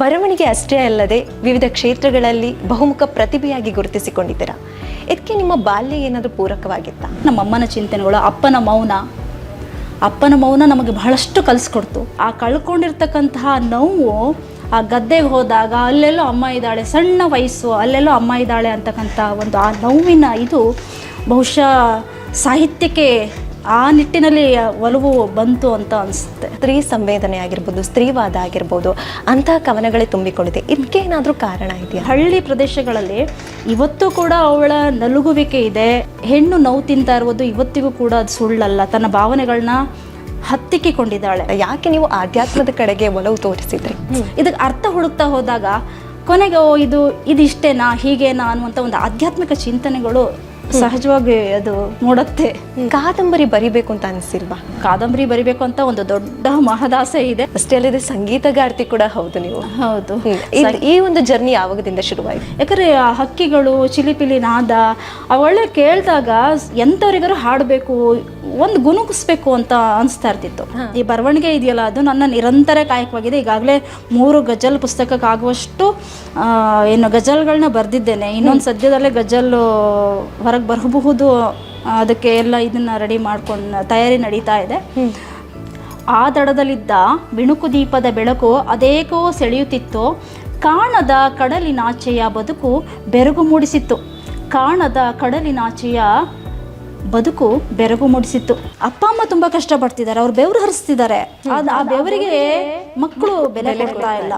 ಬರವಣಿಗೆ ಅಷ್ಟೇ ಅಲ್ಲದೆ ವಿವಿಧ ಕ್ಷೇತ್ರಗಳಲ್ಲಿ ಬಹುಮುಖ ಪ್ರತಿಭೆಯಾಗಿ ಗುರುತಿಸಿಕೊಂಡಿದ್ದೀರಾ? ಇದಕ್ಕೆ ನಿಮ್ಮ ಬಾಲ್ಯ ಏನಾದರೂ ಪೂರಕವಾಗಿತ್ತಾ? ನಮ್ಮ ಅಮ್ಮನ ಚಿಂತನೆಗಳು, ಅಪ್ಪನ ಮೌನ. ಅಪ್ಪನ ಮೌನ ನಮಗೆ ಬಹಳಷ್ಟು ಕಲಿಸ್ಕೊಡ್ತು. ಆ ಕಳ್ಕೊಂಡಿರ್ತಕ್ಕಂತಹ ನೋವು, ಆ ಗದ್ದೆಗೆ ಹೋದಾಗ ಅಲ್ಲೆಲ್ಲೋ ಅಮ್ಮ ಇದ್ದಾಳೆ, ಸಣ್ಣ ವಯಸ್ಸು, ಅಲ್ಲೆಲ್ಲೋ ಅಮ್ಮ ಇದ್ದಾಳೆ ಅಂತಕ್ಕಂಥ ಒಂದು ಆ ನೋವಿನ ಇದು ಬಹುಶಃ ಸಾಹಿತ್ಯಕ್ಕೆ ಆ ನಿಟ್ಟಿನಲ್ಲಿ ಒಲವು ಬಂತು ಅಂತ ಅನಿಸುತ್ತೆ. ಸ್ತ್ರೀ ಸಂವೇದನೆ ಆಗಿರ್ಬೋದು ಸ್ತ್ರೀವಾದ ಆಗಿರ್ಬೋದು ಅಂತಹ ಕವನಗಳೇ ತುಂಬಿಕೊಂಡಿದೆ. ಇದಕ್ಕೆ ಏನಾದರೂ ಕಾರಣ ಇದೆಯಾ? ಹಳ್ಳಿ ಪ್ರದೇಶಗಳಲ್ಲಿ ಇವತ್ತು ಕೂಡ ಅವಳ ನಲುಗುವಿಕೆ ಇದೆ. ಹೆಣ್ಣು ನೋವು ತಿಂತಾ ಇರುವುದು ಇವತ್ತಿಗೂ ಕೂಡ ಅದು ಸುಳ್ಳಲ್ಲ. ತನ್ನ ಭಾವನೆಗಳನ್ನ ಹತ್ತಿಕ್ಕಿಕೊಂಡಿದ್ದಾಳೆ. ಯಾಕೆ ನೀವು ಆಧ್ಯಾತ್ಮದ ಕಡೆಗೆ ಒಲವು ತೋರಿಸಿದ್ರಿ? ಇದಕ್ಕೆ ಅರ್ಥ ಹುಡುಕ್ತಾ ಹೋದಾಗ ಕೊನೆಗೆ ಓ ಇದು ಇದಿಷ್ಟೇನಾ ಹೀಗೇನಾ ಅನ್ನುವಂಥ ಒಂದು ಆಧ್ಯಾತ್ಮಿಕ ಚಿಂತನೆಗಳು ಸಹಜವಾಗಿ ಅದು ಮೂಡತ್ತೆ ಕಾದಂಬರಿ ಬರಿಬೇಕು ಅಂತ ಅನಿಸಿಲ್ವಾ? ಕಾದಂಬರಿ ಬರಿಬೇಕು ಅಂತ ಒಂದು ದೊಡ್ಡ ಮಹದಾಸೆ ಇದೆ. ಅಷ್ಟೇ ಅಲ್ಲದೆ ಸಂಗೀತಗಾರ್ತಿ ಕೂಡ ಹೌದು ನೀವು. ಹೌದು. ಇದ್- ಈ ಒಂದು ಜರ್ನಿ ಯಾವಾಗದಿಂದ ಶುರುವಾಯಿತು? ಯಾಕಂದ್ರೆ ಆ ಹಕ್ಕಿಗಳು ಚಿಲಿಪಿಲಿ ನಾದ ಅವೆಲ್ಲ ಕೇಳಿದಾಗ ಎಂಥವ್ರಿಗಾರು ಹಾಡಬೇಕು ಒಂದು ಗುಣುಗಿಸ್ಬೇಕು ಅಂತ ಅನಿಸ್ತಾ ಇರ್ತಿತ್ತು. ಈ ಬರವಣಿಗೆ ಇದೆಯಲ್ಲ ಅದು ನನ್ನ ನಿರಂತರ ಕಾಯಕವಾಗಿದೆ. ಈಗಾಗಲೇ ಮೂರು ಗಜಲ್ ಪುಸ್ತಕಕ್ಕಾಗುವಷ್ಟು ಏನು ಗಜಲ್ಗಳನ್ನ ಬರೆದಿದ್ದೇನೆ. ಇನ್ನೊಂದು ಸದ್ಯದಲ್ಲೇ ಗಜಲ್ ಹೊರಗೆ ಬರಬಹುದು ಅದಕ್ಕೆ ಎಲ್ಲ ಇದನ್ನು ರೆಡಿ ಮಾಡ್ಕೊಂಡು ತಯಾರಿ ನಡೀತಾ ಇದೆ. ಆ ದಡದಲ್ಲಿದ್ದ ಬಿಣುಕು ದೀಪದ ಬೆಳಕು ಅದೇಕೋ ಸೆಳೆಯುತ್ತಿತ್ತು. ಕಾಣದ ಕಡಲಿನಾಚೆಯ ಬದುಕು ಬೆರಗು ಮೂಡಿಸಿತ್ತು. ಕಾಣದ ಕಡಲಿನಾಚೆಯ ಬದುಕು ಬೆರಗು ಮೂಡಿಸಿತ್ತು. ಅಪ್ಪ, ಅಮ್ಮ ತುಂಬಾ ಕಷ್ಟ ಪಡ್ತಿದ್ದಾರೆ ಅವ್ರು ಬೆವರು ಹರಿಸ್ತಿದ್ದಾರೆ. ಆ ಬೆವರಿಗೆ ಮಕ್ಕಳು ಬೆಲೆ ಕೊಡ್ತಾ ಇಲ್ಲ.